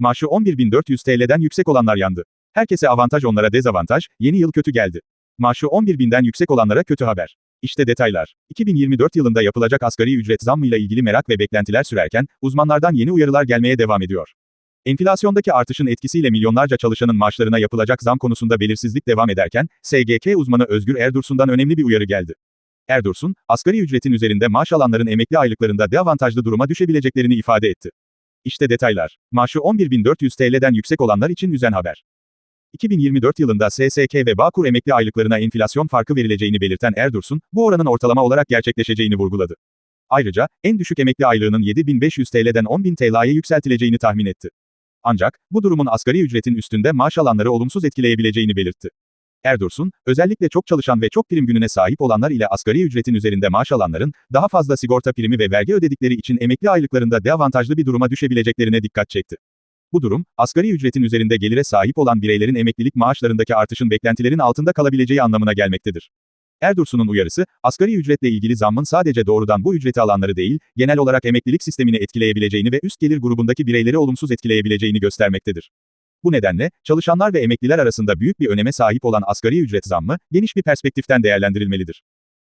Maaşı 11.400 TL'den yüksek olanlar yandı. Herkese avantaj onlara dezavantaj, yeni yıl kötü geldi. Maaşı 11.000'den yüksek olanlara kötü haber. İşte detaylar. 2024 yılında yapılacak asgari ücret zammıyla ilgili merak ve beklentiler sürerken, uzmanlardan yeni uyarılar gelmeye devam ediyor. Enflasyondaki artışın etkisiyle milyonlarca çalışanın maaşlarına yapılacak zam konusunda belirsizlik devam ederken, SGK uzmanı Özgür Erdursun'dan önemli bir uyarı geldi. Erdursun, asgari ücretin üzerinde maaş alanların emekli aylıklarında deavantajlı duruma düşebileceklerini ifade etti. İşte detaylar. Maaşı 11.400 TL'den yüksek olanlar için üzen haber. 2024 yılında SSK ve Bağkur emekli aylıklarına enflasyon farkı verileceğini belirten Erdursun, bu oranın ortalama olarak gerçekleşeceğini vurguladı. Ayrıca, en düşük emekli aylığının 7.500 TL'den 10.000 TL'ye yükseltileceğini tahmin etti. Ancak, bu durumun asgari ücretin üstünde maaş alanları olumsuz etkileyebileceğini belirtti. Erdursun, özellikle çok çalışan ve çok prim gününe sahip olanlar ile asgari ücretin üzerinde maaş alanların, daha fazla sigorta primi ve vergi ödedikleri için emekli aylıklarında deavantajlı bir duruma düşebileceklerine dikkat çekti. Bu durum, asgari ücretin üzerinde gelire sahip olan bireylerin emeklilik maaşlarındaki artışın beklentilerin altında kalabileceği anlamına gelmektedir. Erdursun'un uyarısı, asgari ücretle ilgili zammın sadece doğrudan bu ücreti alanları değil, genel olarak emeklilik sistemini etkileyebileceğini ve üst gelir grubundaki bireyleri olumsuz etkileyebileceğini göstermektedir. Bu nedenle, çalışanlar ve emekliler arasında büyük bir öneme sahip olan asgari ücret zammı, geniş bir perspektiften değerlendirilmelidir.